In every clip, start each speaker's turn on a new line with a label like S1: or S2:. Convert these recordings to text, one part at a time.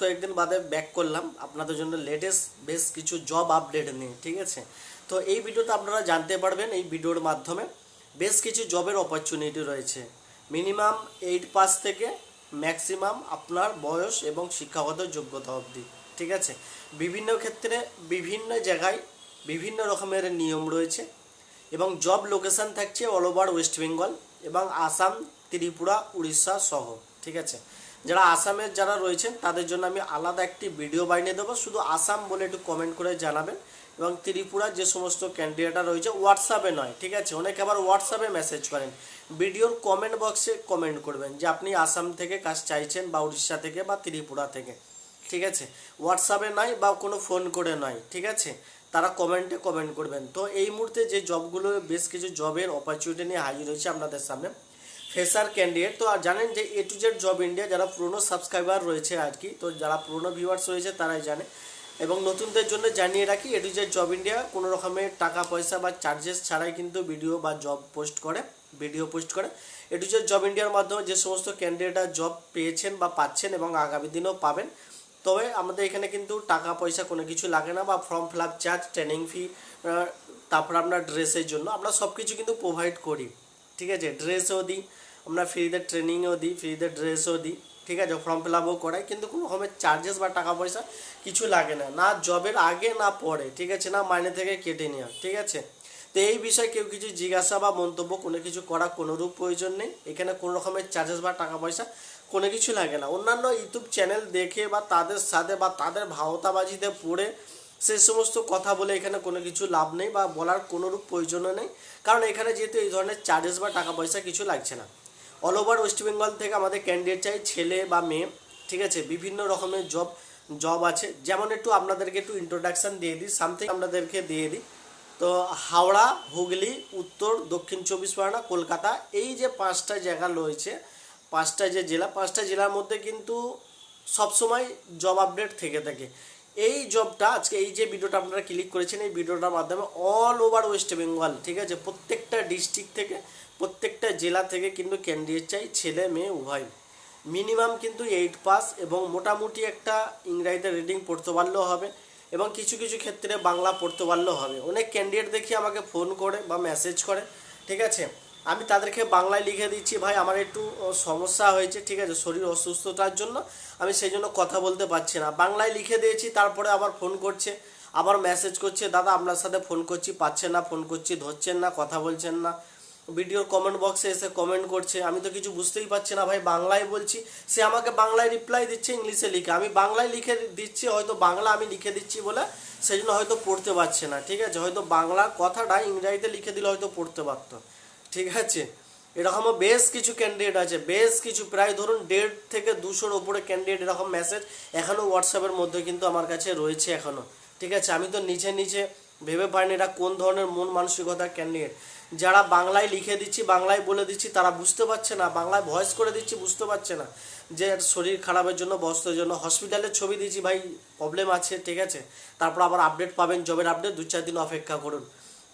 S1: কয়েকদিন বাদে ব্যাক করলাম। আপনাদের জন্য লেটেস্ট বেশ কিছু জব আপডেট নিয়ে, ঠিক আছে? তো এই ভিডিওতে আপনারা জানতে পারবেন এই ভিডিওর মাধ্যমে বেশ কিছু জবের অপরচুনিটি রয়েছে। মিনিমাম এইট পাস থেকে ম্যাক্সিমাম আপনার বয়স এবং শিক্ষাগত যোগ্যতা অবধি, ঠিক আছে? বিভিন্ন ক্ষেত্রে বিভিন্ন জায়গায় বিভিন্ন রকমের নিয়ম রয়েছে এবং জব লোকেশন থাকছে অল ওভার ওয়েস্ট বেঙ্গল এবং আসাম ত্রিপুরা, উড়িষ্যা সহ, ঠিক আছে? যারা আসামের যারা রয়েছেন, তাদের জন্য আমি আলাদা একটি ভিডিও বানিয়ে দেবো। শুধু আসাম বলে একটু কমেন্ট করে জানাবেন এবং ত্রিপুরা যে সমস্ত ক্যান্ডিডেটরা রয়েছে হোয়াটসঅ্যাপে নয়, ঠিক আছে? অনেকে আবার হোয়াটসঅ্যাপে মেসেজ করেন। ভিডিওর কমেন্ট বক্সে কমেন্ট করবেন যে আপনি আসাম থেকে কাজ চাইছেন বা উড়িষ্যা থেকে বা ত্রিপুরা থেকে, ঠিক আছে? হোয়াটসঅ্যাপে নয় বা কোনো ফোন করে নয়, ঠিক আছে? তারা কমেন্টে কমেন্ট করবেন। তো এই মুহূর্তে যে জবগুলো বেশ কিছু জবের অপরচুনিটি নিয়ে হাজির হয়েছে আপনাদের সামনে। ফ্রেশার ক্যান্ডিডেট তো আর জানেন যে A to Z job India যারা পুরনো সাবস্ক্রাইবার রয়েছে আর কি তো যারা পুরনো ভিউয়ার্স রয়েছে তারাই জানে। এবং নতুনদের জন্য জানিয়ে রাখি A to Z job India কোনো রকমের টাকা, পয়সা বা চার্জেস ছাড়াই কিন্তু ভিডিও বা জব পোস্ট করে ভিডিও পোস্ট করে। এ টু জেড জব ইন্ডিয়ার মাধ্যমে যে সমস্ত ক্যান্ডিডেটরা জব পেয়েছেন বা পাচ্ছেন এবং আগামী দিনেও পাবেন, তবে আমাদের এখানে কিন্তু টাকা, পয়সা কোনো কিছু লাগে না বা form fill up charge training fee তারপর আপনার ড্রেসের জন্য আমরা সব কিছু কিন্তু প্রোভাইড করি। ঠিক আছে? ড্রেসও দিই, আমরা ফ্রিতে ট্রেনিংও দিই ফ্রিতে ড্রেসও দিই, ঠিক আছে? ফর্ম ফিল আপও করাই, কিন্তু কোনো রকমের চার্জেস বা টাকা পয়সা কিছু লাগে না। না জবের আগে, না পরে, ঠিক আছে? না মাইনে থেকে কেটে নেওয়া, ঠিক আছে? তো এই বিষয়ে কেউ কিছু জিজ্ঞাসা বা মন্তব্য, কোনো কিছু করা কোনোরূপ প্রয়োজন নেই। এখানে কোনো রকমের চার্জেস বা টাকা পয়সা কোনো কিছু লাগে না। অন্যান্য ইউটিউব চ্যানেল দেখে বা তাদের সাথে বা তাদের ভাওতাবাজিতে পড়ে সে সমস্ত কথা বলে এখানে কোনো কিছু লাভ নেই বা বলার কোনোরূপ প্রয়োজনও নেই। কারণ এখানে যেহেতু এই ধরনের চার্জেস বা টাকা পয়সা কিছু লাগছে না। অল ওভার ওয়েস্ট বেঙ্গল থেকে আমাদের ক্যান্ডিডেট চাই ছেলে বা মেয়ে, ঠিক আছে? বিভিন্ন রকমের জব জব আছে। যেমন একটু আপনাদেরকে একটু ইন্ট্রোডাকশান দিয়ে দিই সামথিং আপনাদেরকে দিয়ে দিই। তো হাওড়া, হুগলি, উত্তর, দক্ষিণ চব্বিশ পরগনা, কলকাতা, এই যে পাঁচটা জায়গা রয়েছে, পাঁচটা যে জেলা, পাঁচটা জেলার মধ্যে কিন্তু সবসময় জব আপডেট থেকে থাকে। এই জবটা আজকে এই যে ভিডিওটা আপনারা ক্লিক করেছেন, এই ভিডিওটার মাধ্যমে অল ওভার ওয়েস্ট বেঙ্গল ঠিক আছে? প্রত্যেকটা ডিস্ট্রিক্ট থেকে, প্রত্যেকটা জেলা থেকে কিন্তু ক্যান্ডিডেট চাই, ছেলে, মেয়ে, উভয়। মিনিমাম কিন্তু এইট পাস এবং মোটামুটি একটা ইংরাজিতে রিডিং পড়তে পারলেও হবে এবং কিছু কিছু ক্ষেত্রে বাংলা পড়তে পারলেও হবে। অনেক ক্যান্ডিডেট দেখি আমাকে ফোন করে বা মেসেজ করে, ঠিক আছে? আমি তাদেরকে বাংলায় লিখে দিচ্ছি, ভাই, আমার একটু সমস্যা হয়েছে, ঠিক আছে, শরীর অসুস্থতার জন্য। আমি সেই জন্য কথা বলতে পারছি না। বাংলায় লিখে দিয়েছি, তারপরে আবার ফোন করছে, আবার মেসেজ করছে, দাদা, আপনার সাথে ফোন করছি, পাচ্ছেন না ফোন করছি, ধরছেন না, কথা বলছেন না। ভিডিওর কমেন্ট বক্সে এসে কমেন্ট করছে, আমি তো কিছু বুঝতেই পারছি না, ভাই, বাংলায় বলছি। সে আমাকে বাংলায় রিপ্লাই দিচ্ছে ইংলিশে লিখে। আমি বাংলায় লিখে দিচ্ছি, হয়তো বাংলা আমি লিখে দিচ্ছি বলে সেই জন্য হয়তো পড়তে পারছে না, ঠিক আছে? হয়তো বাংলা কথাটা ইংরাজিতে লিখে দিলে হয়তো পড়তে পারতো। ঠিক আছে? এরকমও বেশ কিছু ক্যান্ডিডেট আছে। বেশ কিছু, প্রায় ধরুন দেড় থেকে দুশোর ওপরে ক্যান্ডিডেট এরকম মেসেজ এখনও হোয়াটসঅ্যাপের মধ্যে কিন্তু আমার কাছে রয়েছে এখনও ঠিক আছে? আমি তো নিচে নিচে ভেবে পাইনি এটা কোন ধরনের মন মানসিকতার ক্যান্ডিডেট যারা বাংলায় লিখে দিচ্ছি, বাংলায় বলে দিচ্ছি, তারা বুঝতে পারছে না। বাংলায় ভয়েস করে দিচ্ছি, বুঝতে পারছে না। যে শরীর খারাপের জন্য, বস্ত্রের জন্য হসপিটালের ছবি দিয়েছি, ভাই প্রবলেম আছে, ঠিক আছে? তারপর আবার আপডেট পাবেন জবের আপডেট দু চার দিন অপেক্ষা করুন।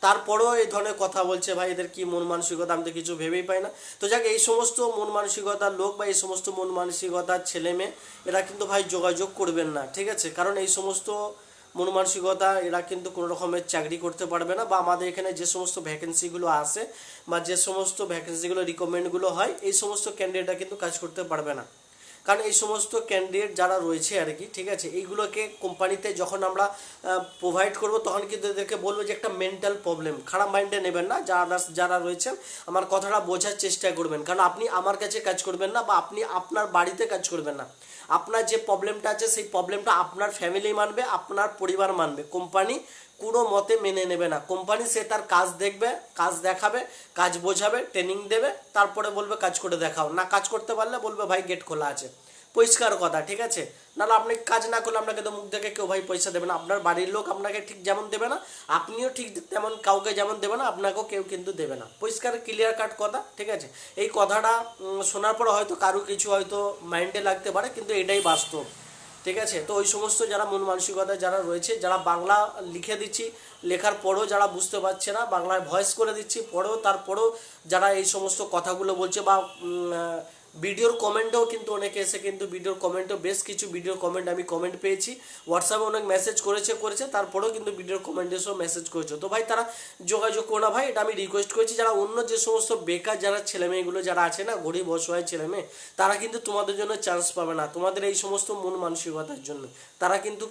S1: তারপরেও এই ধরনের কথা বলছে, ভাই, এদের কি মন মানসিকতা? আমি তো কিছু ভেবেই পাই না। তো যাক, এই সমস্ত মন মানসিকতার লোক বা এই সমস্ত মন মানসিকতার ছেলে মেয়ে, এরা কিন্তু ভাই যোগাযোগ করবেন না, ঠিক আছে? কারণ এই সমস্ত মন মানসিকতা, এরা কিন্তু কোনো রকমের চাকরি করতে পারবে না বা আমাদের এখানে যে সমস্ত ভ্যাকেন্সিগুলো আসে বা যে সমস্ত ভ্যাকেন্সিগুলো রিকমেন্ডগুলো হয়, এই সমস্ত ক্যান্ডিডেটরা কিন্তু কাজ করতে পারবে না। কারণ এই সমস্ত ক্যান্ডিডেট যারা রয়েছে আর কি, ঠিক আছে, এইগুলোকে কোম্পানিতে যখন আমরা প্রোভাইড করব, তখন কিন্তু এদেরকে বলব যে একটা মেন্টাল প্রবলেম খারাপ মাইন্ডে নেবেন না যারা যারা রয়েছেন, আমার কথাটা বোঝার চেষ্টা করবেন। কারণ আপনি আমার কাছে কাজ করবেন না বা আপনি আপনার বাড়িতে কাজ করবেন না। আপনার যে প্রবলেমটা আছে, সেই প্রবলেমটা আপনার ফ্যামিলি মানবে, আপনার পরিবার মানবে। কোম্পানি কোনো মতে মেনে নেবে না। কোম্পানি সে তার কাজ দেখবে, কাজ দেখাবে, কাজ বোঝাবে ট্রেনিং দেবে, তারপরে বলবে কাজ করে দেখাও। না কাজ করতে পারলে বলবে, ভাই গেট খোলা আছে। পরিষ্কার কথা, ঠিক আছে? নাহলে আপনি কাজ না করলে আপনাকে তো মুখ দেখে কেউ ভাই পয়সা দেবে না। আপনার বাড়ির লোক আপনাকে ঠিক যেমন দেবে না, আপনিও ঠিক তেমন, কাউকে যেমন দেবে না, আপনাকেও কেউ কিন্তু দেবে না। পরিষ্কার ক্লিয়ার কাট কথা, ঠিক আছে? এই কথাটা শোনার পর হয়তো কারও কিছু হয়তো মাইন্ডে লাগতে পারে, কিন্তু এটাই বাস্তব। ঠিক আছে? তো ওই সমস্ত যারা মন মানসিকতা যারা রয়েছে, যারা বাংলা লিখে দিচ্ছি, লেখার পরেও যারা বুঝতে পারছে না, বাংলায় ভয়েস করে দিচ্ছি, পরেও, তারপরেও যারা এই সমস্ত কথাগুলো বলছে বা ভিডিওর কমেন্টেও কিন্তু অনেকে এসে কিন্তু ভিডিওর কমেন্টেও, বেশ কিছু ভিডিওর কমেন্ট আমি কমেন্ট পেয়েছি। হোয়াটসঅ্যাপে অনেক মেসেজ করেছে করেছে, তারপরেও কিন্তু ভিডিওর কমেন্ট এসেও মেসেজ করেছে। তো ভাই, তারা যোগাযোগ করো না ভাই, এটা আমি রিকোয়েস্ট করেছি। যারা অন্য যে সমস্ত বেকার, যারা ছেলে মেয়েগুলো, যারা আছে না, গরিব, অসহায় ছেলে মেয়ে, তারা কিন্তু তোমাদের জন্য চান্স পাবে না। তোমাদের এই সমস্ত মন মানসিকতার জন্য। তারা কিন্তু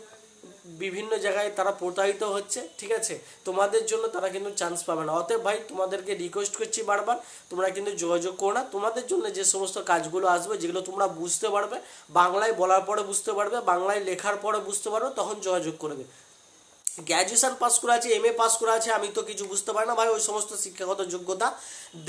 S1: বিভিন্ন জায়গায় তারা প্রতারিত হচ্ছে, ঠিক আছে? তোমাদের জন্য তারা কিন্তু চান্স পাবে না। অতএব ভাই, তোমাদেরকে রিকোয়েস্ট করছি বারবার, তোমরা কিন্তু যোগাযোগ করো না। তোমাদের জন্য যে সমস্ত কাজগুলো আসবে, যেগুলো তোমরা বুঝতে পারবে, বাংলায় বলার পরে বুঝতে পারবে, বাংলায় লেখার পরে বুঝতে পারবে, তখন যোগাযোগ করবে গ্র্যাজুয়েশন পাস করা আছে এম এ পাস করা আছে, আমি তো কিছু বুঝতে পারি না ভাই, ওই সমস্ত শিক্ষাগত যোগ্যতা।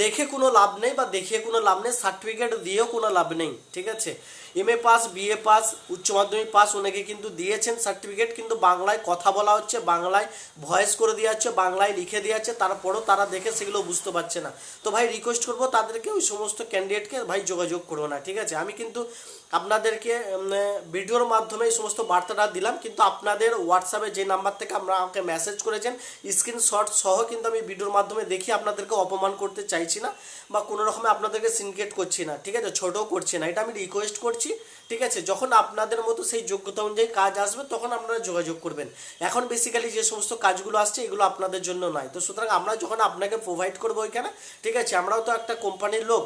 S1: দেখে কোনো লাভ নেই বা দেখে কোনো লাভ নেই সার্টিফিকেট দিয়েও কোনো লাভ নেই, ঠিক আছে? M A pass BA pass উচ্চ মাধ্যমিক পাস অনেকে কিন্তু দিয়েছেন সার্টিফিকেট কিন্তু বাংলায় কথা বলা হচ্ছে, বাংলায় ভয়েস করে দেওয়া হচ্ছে, বাংলায় লিখে দেওয়া হচ্ছে, তারপরেও তারা দেখে সেগুলো বুঝতে পারছে না। তো ভাই রিকোয়েস্ট করব তাদেরকে ওই সমস্ত ক্যান্ডিডেটকে ভাই যোগাযোগ করব না, ঠিক আছে? আমি কিন্তু আপনাদেরকে ভিডিওর মাধ্যমে এই সমস্ত বার্তাটা দিলাম, কিন্তু আপনাদের হোয়াটসঅ্যাপে যে নাম্বার থেকে আমরা আমাকে মেসেজ করেছেন স্ক্রিনশট সহ কিন্তু আমি ভিডিওর মাধ্যমে দেখি, আপনাদেরকে অপমান করতে চাইছি না বা কোনো রকমে আপনাদেরকে সিনকেট করছি না, ঠিক আছে? ছোটও করছি না। এটা আমি রিকোয়েস্ট করছি ঠিক আছে? যখন আপনাদের মতো সেই যোগ্যতা অনুযায়ী কাজ আসবে, তখন আপনারা যোগাযোগ করবেন। এখন বেসিক্যালি যে সমস্ত কাজগুলো আসছে, এগুলো আপনাদের জন্য নয়। তো সুতরাং আমরা যখন আপনাকে প্রোভাইড করব ওইখানে, ঠিক আছে? আমরাও তো একটা কোম্পানির লোক,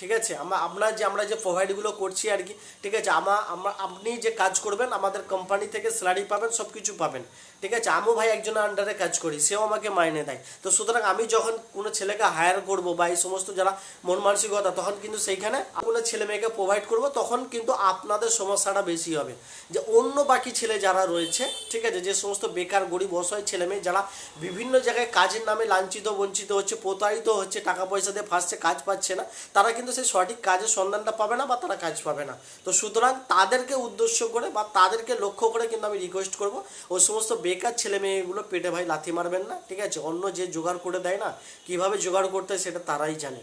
S1: ঠিক আছে? আমরা আমরা যে আমরা যে প্রোভাইডগুলো করছি আর কি, ঠিক আছে? আমা আমরা আপনি যে কাজ করবেন, আমাদের কোম্পানি থেকে স্যালারি পাবেন সব কিছু পাবেন। ঠিক আছে, আমিও ভাই একজনের আন্ডারে কাজ করি, সেও আমাকে মাইনে দেয়। তো সুতরাং আমি যখন কোনো ছেলেকে হায়ার করব বা এই সমস্ত যারা মন মানসিকতা, তখন কিন্তু সেইখানে কোনো ছেলে মেয়েকে প্রোভাইড করব, তখন কিন্তু আপনাদের সমস্যাটা বেশি হবে। যে অন্য বাকি ছেলে যারা রয়েছে, ঠিক আছে, যে সমস্ত বেকার, গরিব, অসহায় ছেলে মেয়ে যারা বিভিন্ন জায়গায় কাজের নামে লাঞ্ছিত, বঞ্চিত হচ্ছে, প্রতারিত হচ্ছে, টাকা পয়সা দিয়ে ফার্স্টে কাজ পাচ্ছে না, তারা কিন্তু সেই সঠিক কাজের সন্ধানটা পাবে না বা তারা কাজ পাবে না। তো সুতরাং তাদেরকে উদ্দেশ্য করে বা তাদেরকে লক্ষ্য করে কিন্তু আমি রিকোয়েস্ট করব ওই সমস্ত বেকার ছেলে মেয়েগুলো পেটে ভাই লাথি মারবেন না, ঠিক আছে? অন্য যে জোগাড় করে দেয় না, কীভাবে জোগাড় করতে সেটা তারাই জানে,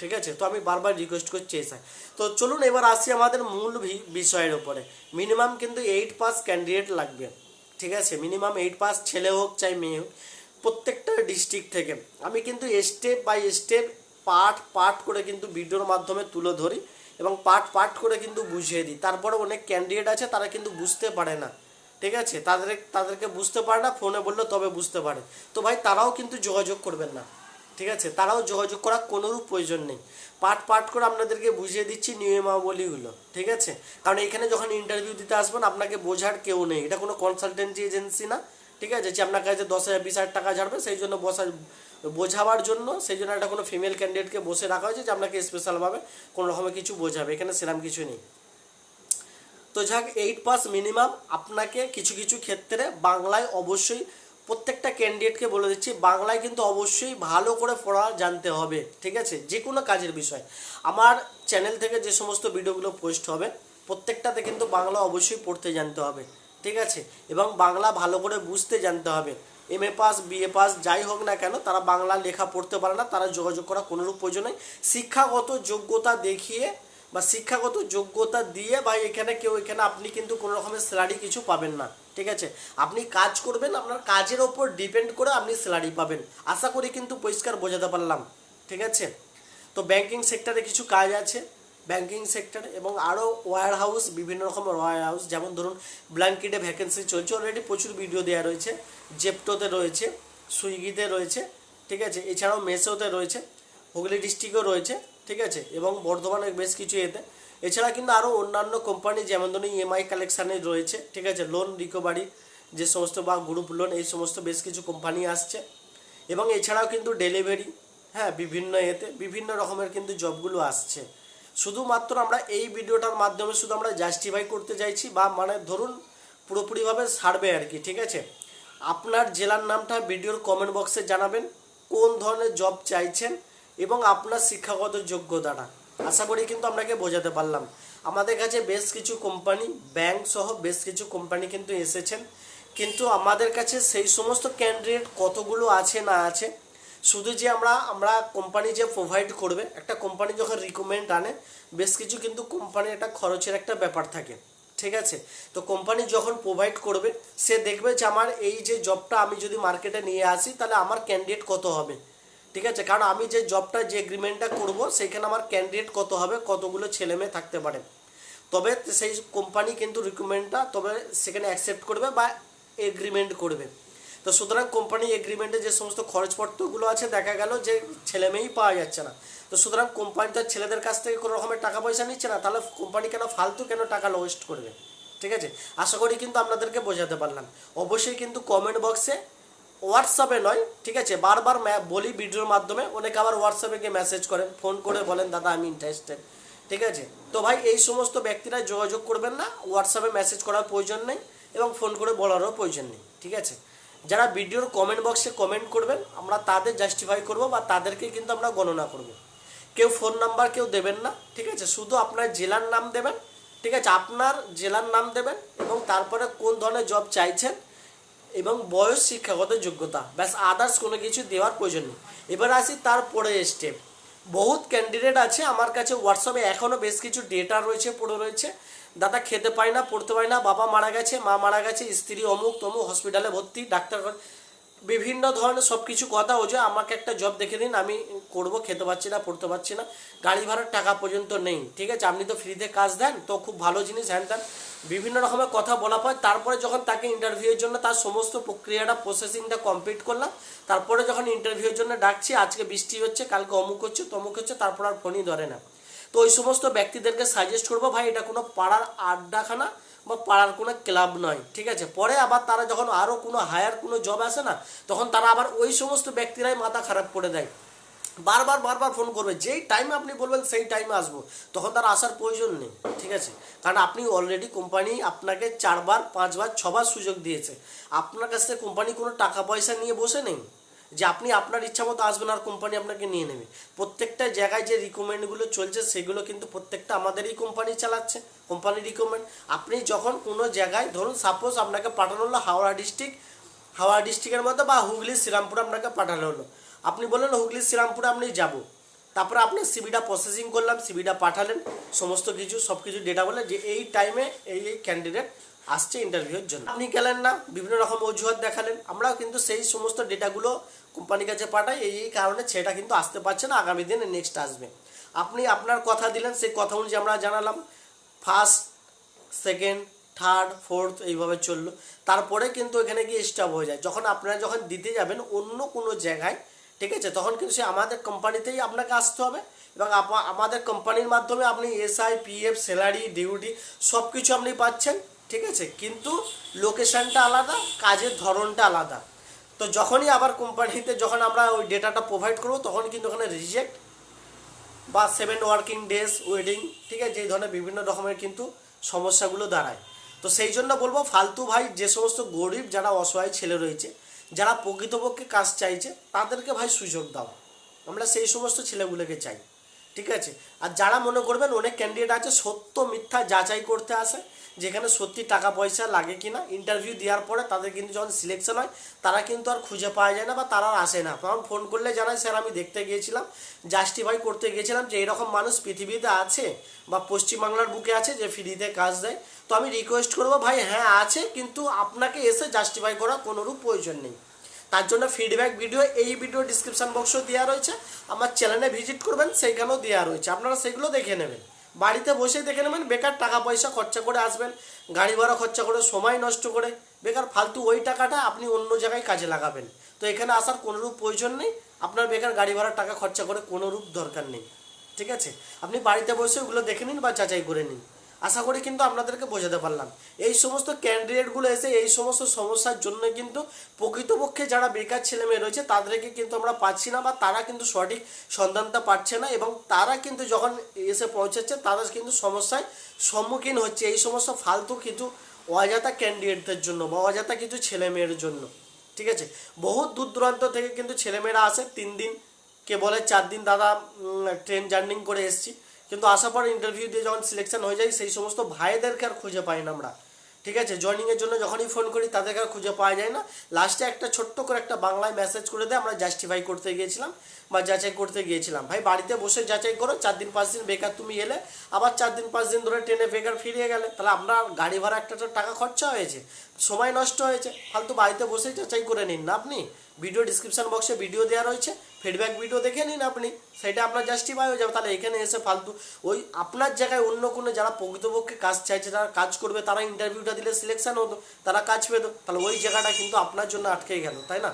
S1: ঠিক আছে? তো আমি বারবার রিকোয়েস্ট করছি এসে তো চলুন এবার আসি আমাদের মূল বিষয়ের উপরে। মিনিমাম কিন্তু এইট পাস ক্যান্ডিডেট লাগবে, ঠিক আছে? মিনিমাম এইট পাস ছেলে হোক চাই মেয়ে হোক, প্রত্যেকটা ডিস্ট্রিক্ট থেকে। আমি কিন্তু step by step part part করে কিন্তু ভিডিওর মাধ্যমে তুলে ধরি এবং পার্ট পার্ট করে কিন্তু বুঝিয়ে দিই। তারপরে অনেক ক্যান্ডিডেট আছে, তারা কিন্তু বুঝতে পারে না। ঠিক আছে? তাদের, তাদেরকে বুঝতে পারে না, ফোনে বললে তবে বুঝতে পারে। তো ভাই, তারাও কিন্তু যোগাযোগ করবেন না। ঠিক আছে? তারাও যোগাযোগ করার কোনোরূপ প্রয়োজন নেই। পার্ট পার্ট করে আপনাদেরকে বুঝিয়ে দিচ্ছি নিয়মাবলীগুলো। ঠিক আছে? কারণ এখানে যখন ইন্টারভিউ দিতে আসবেন, আপনাকে বোঝার কেউ নেই। এটা কোনো কনসালটেন্সি এজেন্সি না। ঠিক আছে? যে আপনার কাছে দশ হাজার, বিশ হাজার টাকা ঝাড়বে, সেই জন্য বসার বোঝাবার জন্য, সেই জন্য একটা কোনো ফিমেল ক্যান্ডিডেটকে বসে রাখা হয়েছে যে আপনাকে স্পেশালভাবে কোনো রকমের কিছু বোঝাবে। এখানে সেরকম কিছু নেই। তো যাক এইট পাস মিনিমাম আপনাকে কিছু কিছু ক্ষেত্রে বাংলায় অবশ্যই প্রত্যেকটা ক্যান্ডিডেটকে বলে দিচ্ছি, বাংলায় কিন্তু অবশ্যই ভালো করে পড়া জানতে হবে, ঠিক আছে? যে কোনো কাজের বিষয়। আমার চ্যানেল থেকে যে সমস্ত ভিডিওগুলো পোস্ট হবে, প্রত্যেকটাতে কিন্তু বাংলা অবশ্যই পড়তে জানতে হবে, ঠিক আছে? এবং বাংলা ভালো করে বুঝতে জানতে হবে। M A pass BA pass যাই হোক না কেন, তারা বাংলা লেখা পড়তে পারে না, তারা যোগাযোগ করা কোনোরূপ প্রয়োজন নেই। শিক্ষাগত যোগ্যতা দেখিয়ে বা শিক্ষাগত যোগ্যতা দিয়ে বা এখানে কেউ, এখানে আপনি কিন্তু কোনো রকমের স্যালারি কিছু পাবেন না, ঠিক আছে? আপনি কাজ করবেন, আপনার কাজের ওপর ডিপেন্ড করে আপনি স্যালারি পাবেন। আশা করি কিন্তু পরিষ্কার বোঝাতে পারলাম, ঠিক আছে? তো ব্যাংকিং সেক্টরে কিছু কাজ আছে ব্যাংকিং সেক্টরে এবং আরও ওয়্যার হাউস বিভিন্ন রকমের ওয়্যার হাউস যেমন ধরুন ব্ল্যাঙ্কেটে ভ্যাকেন্সি চলছে অলরেডি প্রচুর ভিডিও দেওয়া রয়েছে জেপটোতে রয়েছে সুইগিতে রয়েছে, ঠিক আছে? এছাড়াও মেসোতে রয়েছে হুগলি ডিস্ট্রিক্টও রয়েছে ঠিক আছে? এবং বর্ধমানের বেশ কিছু এতে। এছাড়া কিন্তু আরও অন্যান্য কোম্পানি যেমন ধরুন ইএমআই কালেকশানে রয়েছে, ঠিক আছে? লোন রিকভারি যে সমস্ত বা গ্রুপ লোন এই সমস্ত বেশ কিছু কোম্পানি আসছে। এবং এছাড়াও কিন্তু ডেলিভারি হ্যাঁ বিভিন্ন এতে বিভিন্ন রকমের কিন্তু জবগুলো আসছে। শুধুমাত্র আমরা এই ভিডিওটার মাধ্যমে শুধু আমরা জাস্টিফাই করতে চাইছি বা মানে ধরুন পুরোপুরিভাবে সারবে আর কি, ঠিক আছে? আপনার জেলার নামটা ভিডিওর কমেন্ট বক্সে জানাবেন, কোন ধরনের জব চাইছেন এবং আপনার শিক্ষাগত যোগ্যতাটা। আশা করি কিন্তু আপনাকে বোঝাতে পারলাম। আমাদের কাছে বেশ কিছু কোম্পানি, ব্যাংক সহ বেশ কিছু কোম্পানি কিন্তু এসেছেন। কিন্তু আমাদের কাছে সেই সমস্ত ক্যান্ডিডেট কতগুলো আছে না আছে, শুধু যে আমরা আমরা কোম্পানি যে প্রোভাইড করবে, একটা কোম্পানি যখন রিকমেন্ড আনে, বেশ কিছু কিন্তু কোম্পানির একটা খরচের একটা ব্যাপার থাকে। ঠিক আছে? তো কোম্পানি যখন প্রোভাইড করবে, সে দেখবে যে আমার এই যে জবটা আমি যদি মার্কেটে নিয়ে আসি, তাহলে আমার ক্যান্ডিডেট কত হবে? ঠিক আছে? কারণ আমি যে জবটা যে এগ্রিমেন্টটা করব, সেইখানে আমার ক্যান্ডিডেট কত হবে, কতগুলো ছেলে মেয়ে থাকতে পারে। তবে সেই কোম্পানি কিন্তু রিক্রুটমেন্টটা তবে সেখানে অ্যাকসেপ্ট করবে বা এগ্রিমেন্ট করবে। তো সুতরাং কোম্পানি এগ্রিমেন্টে যে সমস্ত খরচপত্রগুলো আছে, দেখা গেল যে ছেলে মেয়েই পাওয়া যাচ্ছে না। তো সুতরাং কোম্পানি তো ছেলেদের কাছ থেকে কোনো রকমের টাকা পয়সা নিচ্ছে না, তাহলে কোম্পানি কেন ফালতু কেন টাকা ওয়েস্ট করবে? ঠিক আছে? আশা করি কিন্তু আপনাদেরকে বোঝাতে পারলাম। অবশ্যই কিন্তু কমেন্ট বক্সে হোয়াটসঅ্যাপে নয়, ঠিক আছে? বারবার বলি ভিডিওর মাধ্যমে। অনেকে আবার হোয়াটসঅ্যাপে গিয়ে মেসেজ করেন ফোন করে বলেন, দাদা, আমি ইন্টারেস্টেড ঠিক আছে? তো ভাই, এই সমস্ত ব্যক্তিরা যোগাযোগ করবেন না। হোয়াটসঅ্যাপে মেসেজ করার প্রয়োজন নেই এবং ফোন করে বলারও প্রয়োজন নেই, ঠিক আছে? যারা ভিডিওর কমেন্ট বক্সে কমেন্ট করবেন, আমরা তাদের জাস্টিফাই করব বা তাদেরকেই কিন্তু আমরা গণনা করব। কেউ ফোন নাম্বার কেউ দেবেন না, ঠিক আছে? শুধু আপনার জেলার নাম দেবেন, ঠিক আছে? আপনার জেলার নাম দেবেন এবং তারপরে কোন ধরনের জব চাইছেন এবং বয়স, শিক্ষাগত যোগ্যতা। ব্যাস আদার্স কোনো কিছু দেওয়ার প্রয়োজন নেই। এবার আসি তারপরে স্টেপ বহুত ক্যান্ডিডেট আছে আমার কাছে হোয়াটসঅ্যাপে এখনও বেশ কিছু ডেটা রয়েছে, পড়ে রয়েছে। দাদা খেতে পায় না, পড়তে পায় না, বাবা মারা গেছে, মা মারা গেছে, স্ত্রী অমুক তমুক হসপিটালে ভর্তি, ডাক্তার বিভিন্ন ধরনের সব কিছু কথা ও যে আমাকে একটা জব দেখে দিন আমি করব, খেতে পারছি না, পড়তে পারছি না। গাড়ি ভাড়ার টাকা পর্যন্ত নেই, ঠিক আছে? আপনি তো ফ্রিতে কাজ দেন, তো খুব ভালো জিনিস হ্যান ত্যান বিভিন্ন রকমের কথা বলা হয় তারপরে যখন তাকে ইন্টারভিউয়ের জন্য তার সমস্ত প্রক্রিয়াটা প্রসেসিংটা কমপ্লিট করলাম, তারপরে যখন ইন্টারভিউয়ের জন্য ডাকছি, আজকে বৃষ্টি হচ্ছে, কালকে অমুক হচ্ছে, তমুক হচ্ছে, তারপর আর ফোনই ধরে না। তো ওই সমস্ত ব্যক্তিদেরকে সাজেস্ট করব, ভাই, এটা কোনো পাড়ার আড্ডাখানা বা পাড়ার কোনো ক্লাব নয়, ঠিক আছে? পরে আবার তারা যখন আরও কোনো হায়ার কোনো জব আসে না, তখন তারা আবার ওই সমস্ত ব্যক্তিরাই মাথা খারাপ করে দেয়। বারবার বারবার ফোন করবে, যেই টাইমে আপনি বলবেন, সেই টাইমে আসব। তখন তার আসার প্রয়োজন নেই, ঠিক আছে? কারণ আপনি অলরেডি কোম্পানি আপনাকে চারবার, পাঁচবার, ছবার সুযোগ দিয়েছে। আপনার কাছ থেকে কোম্পানি কোনো টাকা পয়সা নিয়ে বসে নেই। যে আপনি আপনার ইচ্ছা মতো আসবেন আর কোম্পানি আপনাকে নিয়ে নেবে। প্রত্যেকটা জায়গায় যে রিকমেন্ডগুলো চলছে, সেগুলো কিন্তু প্রত্যেকটা আমাদেরই কোম্পানি চালাচ্ছে কোম্পানি রিকমেন্ড আপনি যখন কোনো জায়গায়, ধরুন সাপোজ আপনাকে পাঠানো হলো হাওড়া ডিস্ট্রিক্ট হাওড়া ডিস্ট্রিক্টের মধ্যে বা হুগলি, শ্রীরামপুর আপনাকে পাঠানো হলো। আপনি বললেন, হুগলি, শ্রীরামপুরে আপনি যাব। তারপরে আপনি সিবিটা প্রসেসিং করলাম সিবিটা পাঠালেন, সমস্ত কিছু সব কিছু ডেটা বলে যে এই টাইমে এই এই ক্যান্ডিডেট আসছে ইন্টারভিউর জন্য। আপনি গেলেন না, বিভিন্ন রকম অজুহাত দেখালেন। আমরাও কিন্তু সেই সমস্ত ডেটাগুলো কোম্পানির কাছে পাঠাই, এই এই কারণে সেটা কিন্তু আসতে পারছে না, আগামী দিনে নেক্সট আসবে। আপনি আপনার কথা দিলেন, সেই কথা অনুযায়ী আমরা জানালাম। ফার্স্ট সেকেন্ড থার্ড ফোর্থ এইভাবে চলল। তারপরে কিন্তু এখানে গিয়ে স্টপ হয়ে যায়। যখন আপনারা যখন দিতে যাবেন অন্য কোনো জায়গায়, ঠিক আছে, তখন কিন্তু সে আমাদের কোম্পানিতেই আপনাকে আসতে হবে এবং আমাদের কোম্পানির মাধ্যমে আপনি এসআই পিএফ স্যালারি ডিউটি সব কিছু আপনি পাচ্ছেন। ঠিক আছে? কিন্তু লোকেশনটা আলাদা, কাজের ধরনটা আলাদা। তো যখনই আবার কোম্পানিতে যখন আমরা ওই ডেটাটা প্রোভাইড করব, তখন কিন্তু ওখানে রিজেক্ট বা সেভেন ওয়ার্কিং ডেজ ওয়েডিং ঠিক আছে? এই ধরনের বিভিন্ন রকমের কিন্তু সমস্যাগুলো দাঁড়ায়। তো সেই জন্য বলব, ফালতু ভাই, যে সমস্ত গরিব যারা অসহায় ছেলে রয়েছে, যারা প্রকৃতপক্ষে কাজ চাইছে, তাদেরকে ভাই সুযোগ দাও। আমরা সেই সমস্ত ছেলেগুলোকে চাই। ঠিক আছে? আর যারা মনে করবেন অনেক ক্যান্ডিডেট আছে, সত্য মিথ্যা যাচাই করতে আসে, যেখানে সত্যি টাকা পয়সা লাগে কিনা ইন্টারভিউ দেওয়ার পরে তাদের কিন্তু যখন সিলেকশন হয়, তারা কিন্তু আর খুঁজে পাওয়া যায় না বা তারা আর আসে না। কারণ ফোন করলে জানায়, স্যার, আমি দেখতে গিয়েছিলাম জাস্টিফাই করতে গিয়েছিলাম যে এরকম মানুষ পৃথিবীতে আছে বা পশ্চিমবাংলার বুকে আছে যে ফ্রিতে কাজ দেয়। তো আমি রিকোয়েস্ট করব, ভাই হ্যাঁ আছে, কিন্তু আপনাকে এসে জাস্টিফাই করার কোনোরূপ প্রয়োজন নেই। তার জন্য ফিডব্যাক ভিডিও এই ভিডিও ডিসক্রিপশন বক্সও দেওয়া রয়েছে। আমার চ্যানেলে ভিজিট করবেন, সেইখানেও দেওয়া রয়েছে। আপনারা সেগুলো দেখে নেবেন। বাড়িতে বসেই দেখে নেবেন, বেকার টাকা পয়সা খরচা করে আসবেন, গাড়ি ভাড়া খরচা করে, সময় নষ্ট করে, বেকার ফালতু ওই টাকাটা আপনি অন্য জায়গায় কাজে লাগাবেন। তো এখানে আসার কোনোরূপ প্রয়োজন নেই। আপনার বেকার গাড়ি ভাড়ার টাকা খরচা করে কোনোরূপ দরকার নেই। ঠিক আছে? আপনি বাড়িতে বসে ওগুলো দেখে নিন বা যাচাই করে নিন। আশা করি কিন্তু আপনাদেরকে বোঝাতে পারলাম। এই সমস্ত ক্যান্ডিডেটগুলো এসে এই সমস্ত সমস্যার জন্য কিন্তু প্রকৃতপক্ষে যারা বেকার ছেলে মেয়ে রয়েছে, তাদেরকে কিন্তু আমরা পাচ্ছি না বা তারা কিন্তু সঠিক সন্ধানটা পাচ্ছে না এবং তারা কিন্তু যখন এসে পৌঁছাচ্ছে, তারা কিন্তু সমস্যায় সম্মুখীন হচ্ছে। এই সমস্ত ফালতু কিছু অজাতা ক্যান্ডিডেটদের জন্য বা অজাতা কিছু ছেলে মেয়ের জন্য। ঠিক আছে? বহু দূর দূরান্ত থেকে কিন্তু ছেলেমেয়েরা আসে। তিন দিন, কে বলে চার দিন দাদা ট্রেন জার্নিং করে এসেছি। কিন্তু আসার পর ইন্টারভিউ দিয়ে যখন সিলেকশন হয়ে যায়, সেই সমস্ত ভাইদেরকে আর খুঁজে পাই না আমরা। ঠিক আছে? জয়নিংয়ের জন্য যখনই ফোন করি, তাদেরকে আর খুঁজে পাওয়া যায় না। লাস্টে একটা ছোট্ট করে একটা বাংলায় মেসেজ করে দেয়, আমরা জাস্টিফাই করতে গিয়েছিলাম বা যাচাই করতে গিয়েছিলাম। ভাই, বাড়িতে বসে যাচাই করো, চার দিন, পাঁচ দিন বেকার তুমি এলে, আবার চার দিন, পাঁচ দিন ধরে ট্রেনে বেকার ফিরিয়ে গেলে, তাহলে আপনার গাড়ি ভাড়া একটা টাকা খরচা হয়েছে, সময় নষ্ট হয়েছে, ফালতু বাড়িতে বসে যাচাই করে নিন না আপনি? ভিডিও ডিসক্রিপশন বক্সে ভিডিও দেওয়া রয়েছে। ফিডব্যাক ভিডিও দেখে নিন আপনি। সেটা আপনার জাস্টিফাই হয়ে যাবে। তাহলে এখানে এসে ফালতু ওই আপনার জায়গায় অন্য কোনো যারা প্রকৃতপক্ষে কাজ চাইছে, যারা কাজ করবে, তারা ইন্টারভিউটা দিলে সিলেকশন হতো, তারা কাজ পেতো। তাহলে ওই জায়গাটা কিন্তু আপনার জন্য আটকে গেল, তাই না?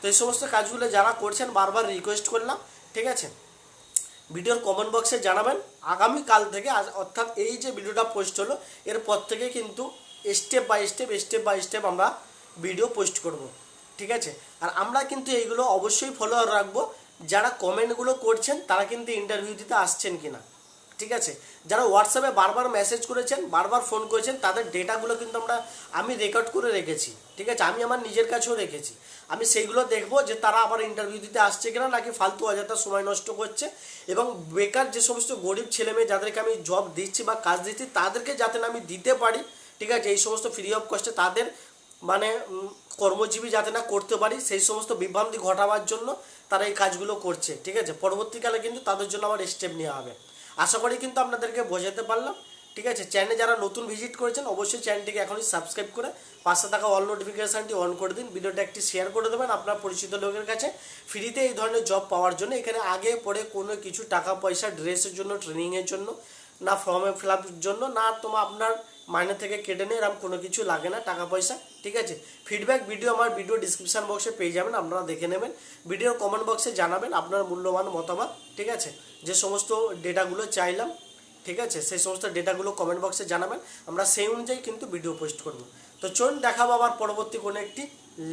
S1: তো এই সমস্ত কাজগুলো যারা করছেন, বারবার রিকোয়েস্ট করলাম, ঠিক আছে? ভিডিওর কমেন্ট বক্সে জানাবেন। আগামী কাল থেকে অর্থাৎ এই যে ভিডিওটা পোস্ট হলো, এরপর থেকে কিন্তু step by step step by step আমরা ভিডিও পোস্ট করব। ঠিক আছে? আর আমরা কিন্তু এইগুলো অবশ্যই ফলো রাখব। যারা কমেন্টগুলো করছেন, তারা কিন্তু ইন্টারভিউ দিতে আসছেন কি না ঠিক আছে? যারা হোয়াটসঅ্যাপে বারবার মেসেজ করেছেন, বারবার ফোন করেছেন, তাদের ডেটাগুলো কিন্তু আমরা, আমি রেকর্ড করে রেখেছি। ঠিক আছে? আমি আমার নিজের কাছেও রেখেছি। আমি সেইগুলো দেখব যে তারা আবার ইন্টারভিউ দিতে আসছে কিনা, নাকি ফালতু অযথা সময় নষ্ট করছে। এবং বেকার যে সমস্ত গরিব ছেলে মেয়ে যাদেরকে আমি জব দিচ্ছি বা কাজ দিচ্ছি, তাদেরকে যাতে না আমি দিতে পারি, ঠিক আছে? এই সমস্ত ফ্রি অফ কস্টে তাদের মানে কর্মজীবী যাতে না করতে পারি, সেই সমস্ত বিভ্রান্তি ঘটাবার জন্য তারা এই কাজগুলো করছে, ঠিক আছে? পরবর্তীকালে কিন্তু তাদের জন্য আবার স্টেপ নেওয়া হবে। আশা করি কিন্তু আপনাদেরকে বোঝাতে পারলাম, ঠিক আছে? চ্যানেলে যারা নতুন ভিজিট করেছেন, অবশ্যই চ্যানেলটিকে এখনই সাবস্ক্রাইব করে, পাশে থাকা অল নোটিফিকেশানটি অন করে দিন। ভিডিওটা একটি শেয়ার করে দেবেন আপনার পরিচিত লোকের কাছে। ফ্রিতে এই ধরনের জব পাওয়ার জন্য, এখানে আগে পরে কোনো কিছু টাকা, পয়সা ড্রেসের জন্য ট্রেনিংয়ের জন্য, না ফর্মে ফিল জন্য, না তোমার আপনার মাইনে থেকে কেটে নেই এরকম কোনো কিছু লাগে না, টাকা, পয়সা। ঠিক আছে? ফিডব্যাক ভিডিও আমার ভিডিও ডিসক্রিপশান বক্সে পেয়ে যাবেন, আপনারা দেখে নেবেন। ভিডিও কমেন্ট বক্সে জানাবেন আপনার মূল্যবান মতামত, ঠিক আছে? যে সমস্ত ডেটাগুলো চাইলাম, ঠিক আছে? সেই সমস্ত ডেটাগুলো কমেন্ট বক্সে জানাবেন, আমরা সেই অনুযায়ী কিন্তু ভিডিও পোস্ট করব। তো চলুন, দেখাবো আবার পরবর্তী কোনো একটি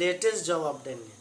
S1: লেটেস্ট জব আপডেট নিয়ে।